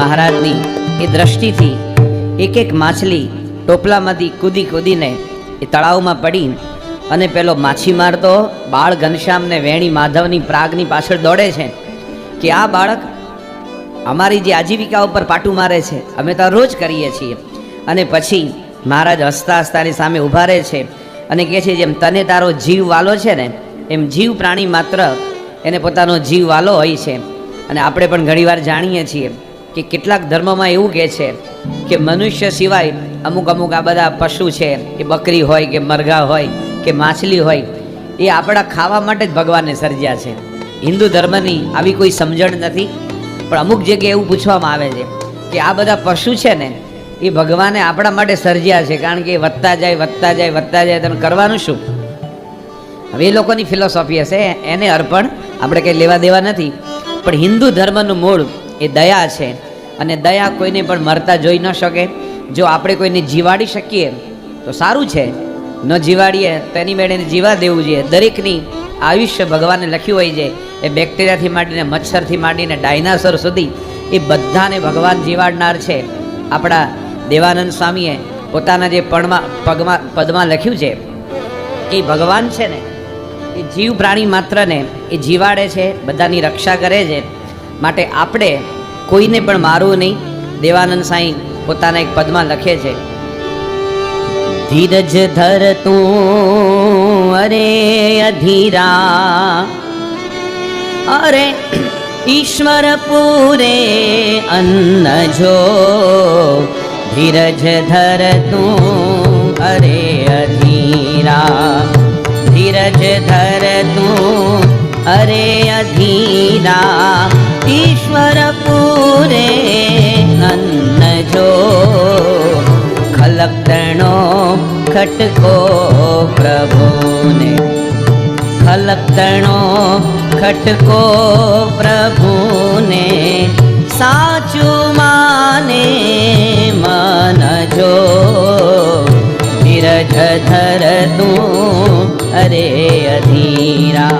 મહારાજની એ દ્રષ્ટિથી એક એક માછલી ટોપલામાંથી કૂદી કૂદીને એ તળાવમાં પડી અને પેલો માછીમાર તો બાળ ઘનશ્યામને વેણી માધવની પ્રાગની પાછળ દોડે છે કે આ બાળક અમારી જે આજીવિકા ઉપર પાટું મારે છે, અમે તો રોજ કરીએ છીએ. અને પછી મહારાજ હસતા હસતાની સામે ઊભા રહે છે અને કહે છે, જેમ તને તારો જીવ વાલો છે ને, એમ જીવ પ્રાણી માત્ર એને પોતાનો જીવ વાલો હોય છે. અને આપણે પણ ઘણીવાર જાણીએ છીએ કે કેટલાક ધર્મમાં એવું કહે છે કે મનુષ્ય સિવાય અમુક અમુક આ બધા પશુ છે, કે બકરી હોય, કે મરઘા હોય, કે માછલી હોય, એ આપણા ખાવા માટે જ ભગવાને સર્જ્યા છે. હિન્દુ ધર્મની આવી કોઈ સમજણ નથી? પણ અમુક જગ્યાએ એવું પૂછવામાં આવે છે કે આ બધા પશુ છે ને, એ ભગવાને આપણા માટે સર્જ્યા છે. કારણ કે વધતા જાય વધતા જાય વધતા જાય તમે કરવાનું શું? હવે એ લોકોની ફિલોસોફી હશે, એને અર્પણ આપણે કંઈ લેવા દેવા નથી. પણ હિન્દુ ધર્મનું મૂળ એ દયા છે. અને દયા કોઈને પણ મરતા જોઈ ન શકે. જો આપણે કોઈને જીવાડી શકીએ, તો સારું છે. ન જીવાડીએ, તેની મેળે જીવા દેવું જોઈએ. દરેકની આયુષ્ય ભગવાને લખ્યું હોય છે એ બેક્ટેરિયાથી માંડીને મચ્છરથી માંડીને ડાયનાસોર સુધી એ બધાને ભગવાન જીવાડનાર છે. આપણા દેવાનંદ સ્વામીએ પોતાના જે પણમાં, પગમાં, પદમાં લખ્યું છે એ ભગવાન છે ને, એ જીવ પ્રાણી માત્રને એ જીવાડે છે, બધાની રક્ષા કરે છે. માટે આપણે કોઈને પણ મારવું નહીં. દેવાનંદ સાંઈ પોતાના એક પદમાં લખે છે, ધીરજ ધર તું, અરે અધીરા, અરે ઈશ્વર પૂરે અન્ન જો, ધીરજ ધર તું, અરે અધીરા, ધીરજ ધર તું, અરે અધીરા ઈશ્વર પૂરે અન્ન जो ખલકતણો ખટકો પ્રભુને ने ખટકો પ્રભુને સાચું માને साचु माने ધીરજ ધર તું અરે અધીરા કીડીને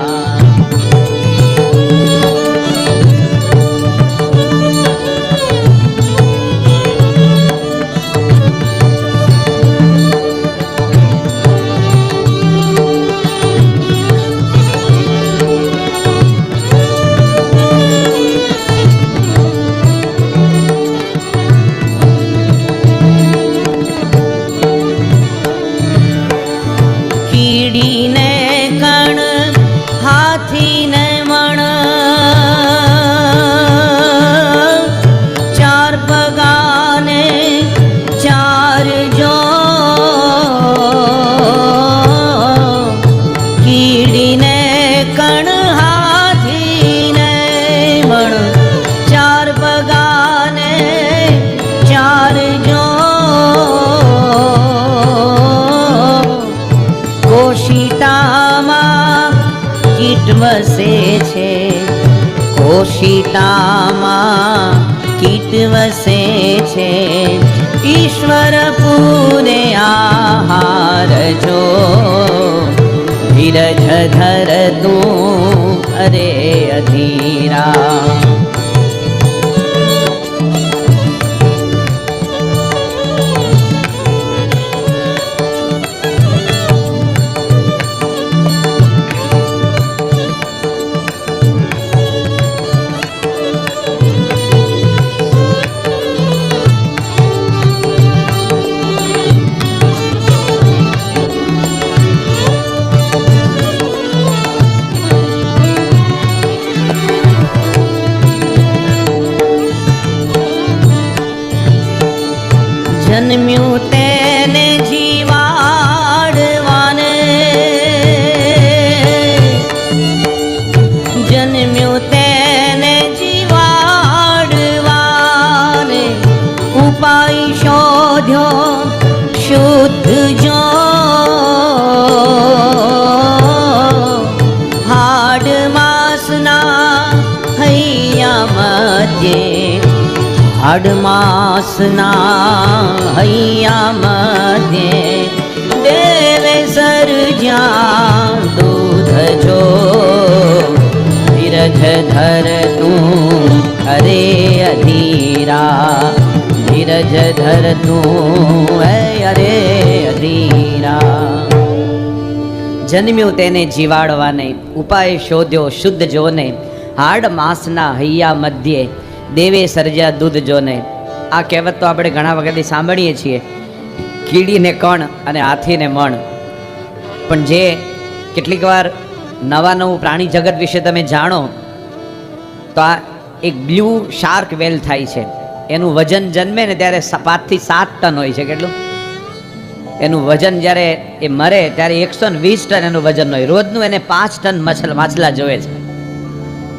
વસે છે. કોશિતામાં કીટ છે. ઈશ્વર પૂરે આહાર જો. ધીરજ ધર તું અરે અધીરા. હાડમાસના હૈયા મધ્યે દેવે સરજ્યા દૂધ જો. ધીરજ ધર તું અરે અધીરા. ધીરજ ધર તું અરે અધીરા. જન્મ્યું તેને જીવાડવાને, ઉપાય શોધ્યો શુદ્ધ જોને. હાડ માસના હૈયા મધ્યે દેવે સર્જ્યા દૂધ જોને. આ કહેવત તો આપણે ઘણા વખતથી સાંભળીએ છીએ. કીડીને કણ અને હાથીને મણ. પણ જે કેટલીક વાર નવા નવું પ્રાણી જગત વિશે તમે જાણો, તો આ એક બ્લુ શાર્ક વેલ થાય છે. એનું વજન જન્મે ને ત્યારે પાંચથી સાત ટન હોય છે. કેટલું? એનું વજન જ્યારે એ મરે ત્યારે એકસો ને વીસ ટન એનું વજન હોય. રોજનું એને પાંચ ટન મછલ, માછલા જોવે છે.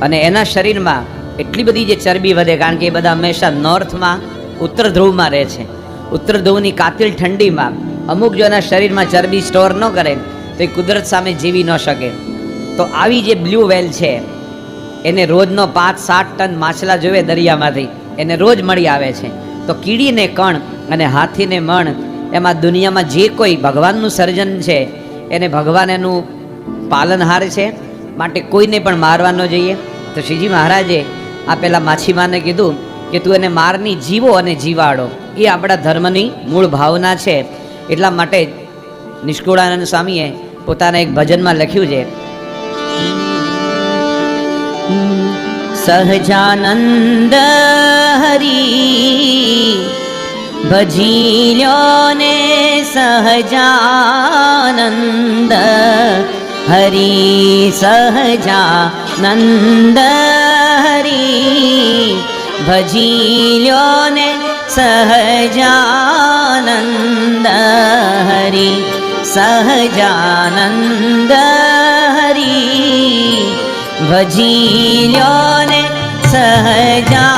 અને એના શરીરમાં એટલી બધી જે ચરબી વધે, કારણ કે એ બધા હંમેશા નોર્થમાં, ઉત્તર ધ્રુવમાં રહે છે. ઉત્તર ધ્રુવની કાતિલ ઠંડીમાં અમુક જો એના શરીરમાં ચરબી સ્ટોર ન કરે, તો એ કુદરત સામે જીવી ન શકે. તો આવી જે બ્લુ વેલ છે, એને રોજનો પાંચ, સાત ટન માછલા જોવે દરિયામાંથી, એને રોજ મળી આવે છે. તો કીડીને કણ અને હાથીને મણ, એમાં દુનિયામાં જે કોઈ ભગવાનનું સર્જન છે, એને ભગવાન એનું પાલનહાર છે. માટે કોઈને પણ મારવા ન જોઈએ. તો શ્રીજી મહારાજે આ પેલા માછીમારને કીધું કે તું એને મારની જીવો અને જીવાડો. એ આપણા ધર્મની મૂળ ભાવના છે. એટલા માટે નિષ્કુળાનંદ સ્વામીએ પોતાના એક ભજનમાં લખ્યું છે. સહજાનંદ હરી ભજી લ્યો ને સહજાનંદ હરી સહજાનંદ नन्दहरि भजील्यो ने सहजा नन्द हरि सहजा हरि भजिलो ने सहजा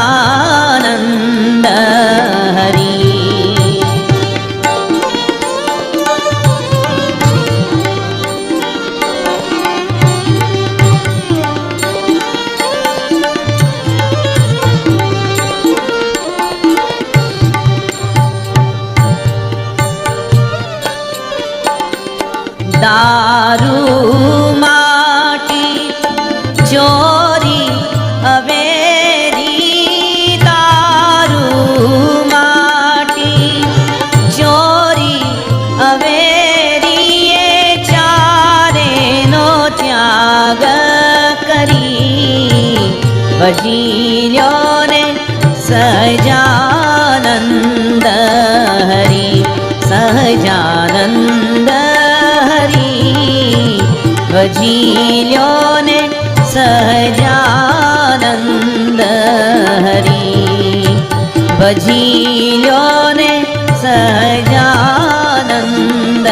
हरि जियो सजानन्द हरि सहजानन्द हरि वजीलो सहजानन्द हरि बजीयो सहजानन्द सन्द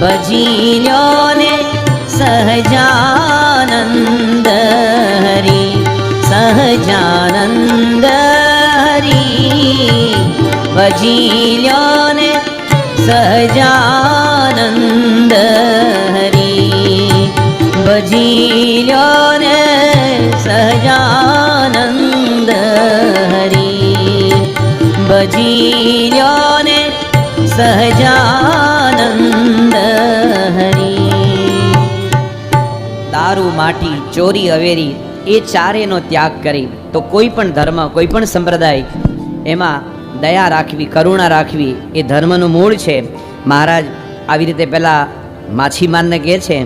बजिलो ने सहजानरि सहजानरि बजिलो ने सहजानरि बजिलो न सहजानरि बजिलो ने सहजा દારૂ માટી ચોરી, અવેરી એ ચારેનો ત્યાગ કરી. તો કોઈ પણ ધર્મ, કોઈ પણ સંપ્રદાય એમાં દયા રાખવી, કરુણા રાખવી એ ધર્મનું મૂળ છે. મહારાજ આવી રીતે પેલા માછીમારને કહે છે